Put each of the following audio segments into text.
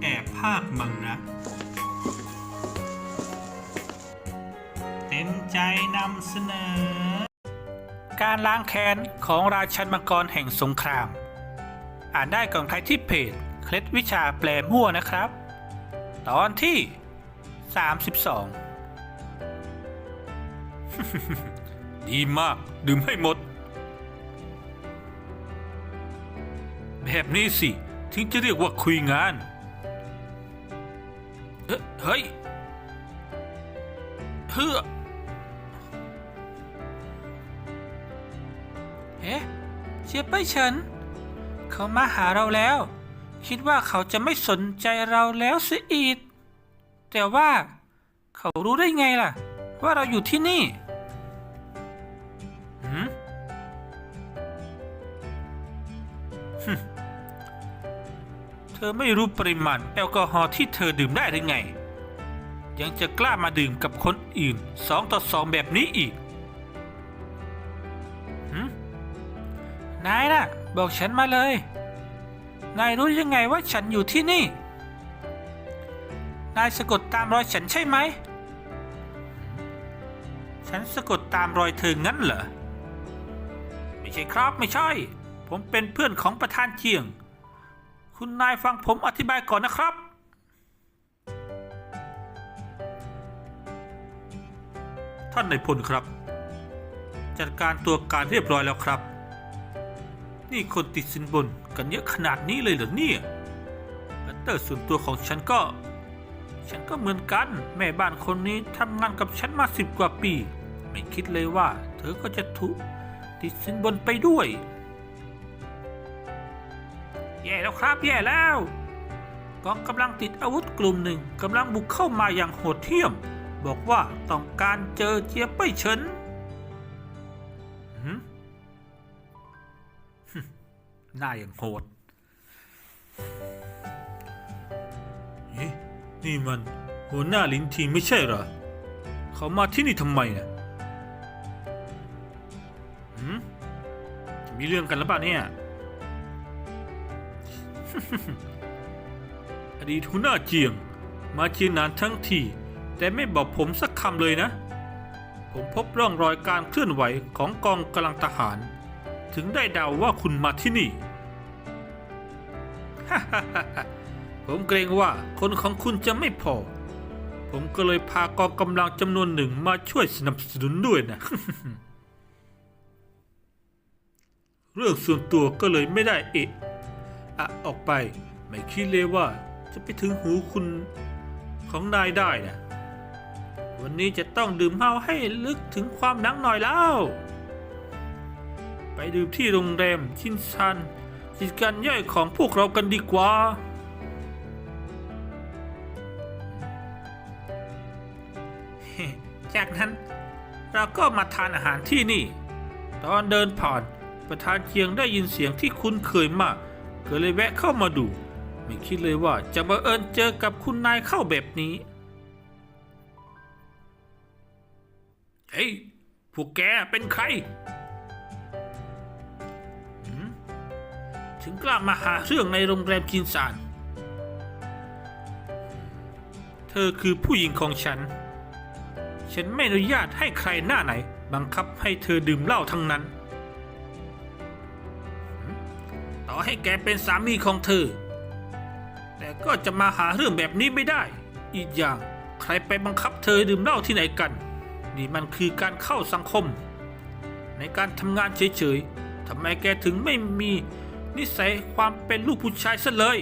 แอบภาคมังนะเต็มใจนำเสนอ การล้างแค้นของราชันมังกรแห่งสงคราม อ่านได้ก่อนใครที่เพจ เคล็ดวิชาแปลมั่วนะครับ ตอนที่ 32 ดีมาก ดื่มให้หมด แบบนี้สิ ถึงจะเรียกว่าคุยงานเอ๊ะเฮ้ยเฮ้อเอ๊ะเจียบไปเฉินเขามาหาเราแล้ว คิดว่าเขาจะไม่สนใจเราแล้วเสียอีก แต่ว่า เขารู้ได้ไงล่ะ ว่าเราอยู่ที่นี่หืมฮึ่ม เธอไม่รู้ปริมาณแอลกอฮอล์ที่เธอดื่มได้หรือไง ยังจะกล้ามาดื่มกับคนอื่นสองต่อสองแบบนี้อีกนายน่ะ บอกฉันมาเลย นายรู้ยังไงว่าฉันอยู่ที่นี่ นายสะกดตามรอยฉันใช่ไหม ฉันสะกดตามรอยเธองั้นเหรอ ไม่ใช่ครับไม่ใช่ ผมเป็นเพื่อนของประธานเจียง คุณนายฟังผมอธิบายก่อนนะครับ ท่านนายพลครับ จัดการตัวการเรียบร้อยแล้วครับ นี่คนติดสินบนกันเยอะขนาดนี้เลยเหรอเนี่ยบัตเตอร์ส่วนตัวของฉันก็ ฉันก็เหมือนกัน แม่บ้านคนนี้ทำงานกับฉันมาสิบกว่าปี ไม่คิดเลยว่า เธอก็จะทุติดสินบนไปด้วย แย่แล้วครับแย่แล้วกองกำลังติดอาวุธกลุ่มหนึ่งกำลังบุกเข้ามาอย่างโหดเหี้ยม บอกว่าต้องการเจอเจียบไปเฉินหืมหน้าอย่างโหดเอ๊ะนี่มันหัวหน้าลินทิงไม่ใช่เหรอ เขามาที่นี่ทำไมเนี่ยหืมจะมีเรื่องกันหรือเปล่าเนี่ย อดีตหัวหน้าเจียง มาเชียงนานทั้งที แต่ไม่บอกผมสักคำเลยนะ ผมพบร่องรอยการเคลื่อนไหวของกองกำลังทหาร ถึงได้เดาว่าคุณมาที่นี่ ผมเกรงว่าคนของคุณจะไม่พอ ผมก็เลยพากองกำลังจำนวนหนึ่งมาช่วยสนับสนุนด้วยนะเรื่องส่วนตัวก็เลยไม่ได้เอะ อะออกไป ไม่คิดเลยว่าจะไปถึงหูคุณของนายได้นะวันนี้จะต้องดื่มเหล้าให้ลึกถึงความหนังหน่อยแล้ว ไปดื่มที่โรงแรมชินซันกิจการย่อยของพวกเรากันดีกว่า จากนั้นเราก็มาทานอาหารที่นี่ ตอนเดินผ่านประธานเชียงได้ยินเสียงที่คุ้นเคยมาก ก็เลยแวะเข้ามาดู ไม่คิดเลยว่าจะบังเอิญเจอกับคุณนายเข้าแบบนี้ เฮ้ย พวกแกเป็นใคร ถึงกล้ามาหาเรื่องในโรงแรมคินซานเธอคือผู้หญิงของฉัน ฉันไม่อนุญาตให้ใครหน้าไหน บังคับให้เธอดื่มเหล้าทั้งนั้น ต่อให้แกเป็นสามีของเธอ แต่ก็จะมาหาเรื่องแบบนี้ไม่ได้ อีกอย่างใครไปบังคับเธอดื่มเหล้าที่ไหนกัน นี่มันคือการเข้าสังคม ในการทำงานเฉยๆทำไมแกถึงไม่มีนิสัยความเป็นลูกผู้ชายซะเลย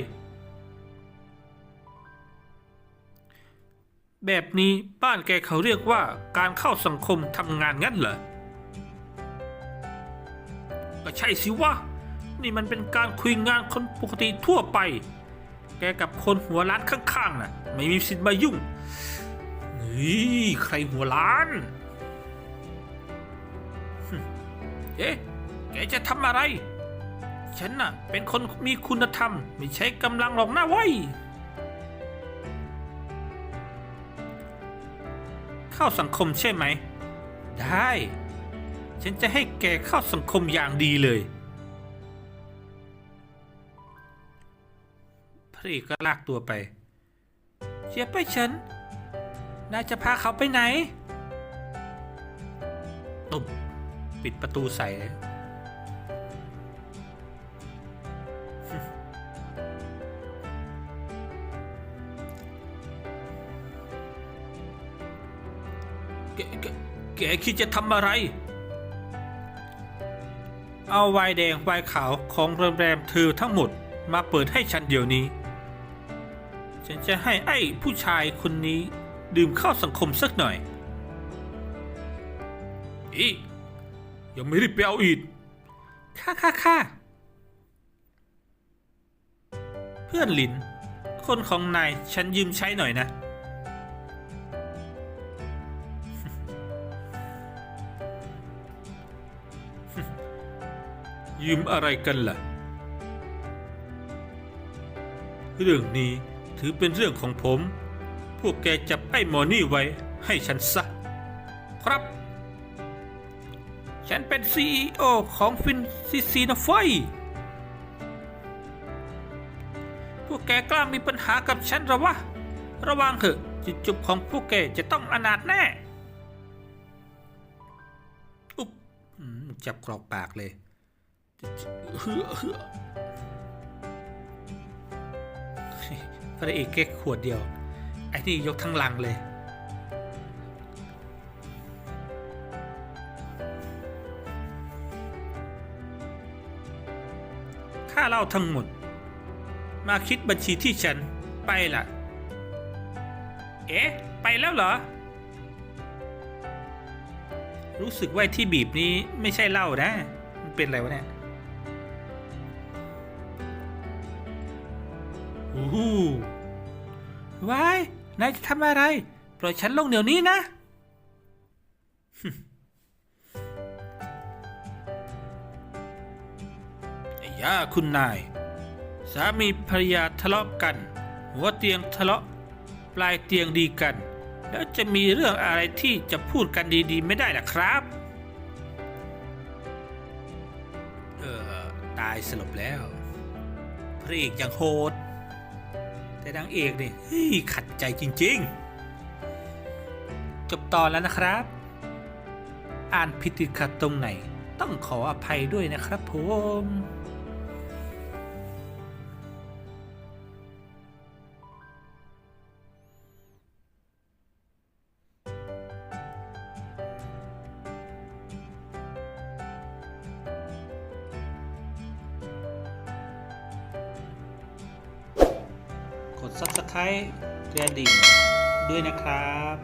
แบบนี้บ้านแกเขาเรียกว่าการเข้าสังคมทำงานงั้นเหรอก็ใช่สิวะ นี่มันเป็นการคุยงานคนปกติทั่วไป แกกับคนหัวล้านข้างๆน่ะ ไม่มีสิทธิ์มายุ่งเฮ้ยใครหัวล้าน เอ๊ะ แกจะทำอะไร ฉันน่ะ เป็นคนมีคุณธรรม ไม่ใช้กำลังหรอกนะเว้ยเข้าสังคมใช่ไหม ได้ ฉันจะให้แกเข้าสังคมอย่างดีเลย ระเอกก็ลากตัวไปเชียไปฉันนายจะพาเขาไปไหนตุบปิดประตูใส่แกแกแกคิดจะทำอะไร เอาไวน์แดงไวน์ขาวของโรงแรมเธอทั้งหมดมาเปิดให้ฉันเดี๋ยวนี้ ฉันจะให้ไอ้ผู้ชายคนนี้ ดื่มเข้าสังคมสักหน่อย อียังไม่รีบไปเอาอีกค่าค่าค่าเพื่อนลิน คนของนายฉันยืมใช้หน่อยนะ ยืมอะไรกันล่ะ เรื่องนี้ ถือเป็นเรื่องของผม พวกแกจับไอ้หมอนี่ไว้ให้ฉันซะ ครับ ฉันเป็น CEO ของฟินซิซีนไฟพวกแกกล้ามีปัญหากับฉันหรอวะ ระวังเถอะจุดจบของพวกแกจะต้องอนาถแน่ อุ๊บจับกรอกปากเลยเฮือเฮือ พระเอกแค่ขวดเดียว ไอ้นี่ยกทั้งลังเลย ค่าเหล้าทั้งหมด มาคิดบัญชีที่ฉันไปล่ะ เอ๊ะ ไปแล้วเหรอ รู้สึกว่าที่บีบนี้ไม่ใช่เหล้านะ มันเป็นอะไรวะเนี่ยโอ้โห วาย นายจะทำอะไร ปล่อยฉันลงเดี๋ยวนี้นะ ไอ้ย่าคุณนาย สามีภรรยาทะเลาะกัน หัวเตียงทะเลาะ ปลายเตียงดีกัน แล้วจะมีเรื่องอะไรที่จะพูดกันดีๆ ไม่ได้ล่ะครับ เออ ตายสลบแล้วพระเอกยังโหด แต่นางเอกนี่ยขัดใจจริง ๆ จบตอนแล้วนะครับ อ่านผิดติดขัดตรงไหน ต้องขออภัยด้วยนะครับผม กด subscribe กระดิ่งด้วยนะครับ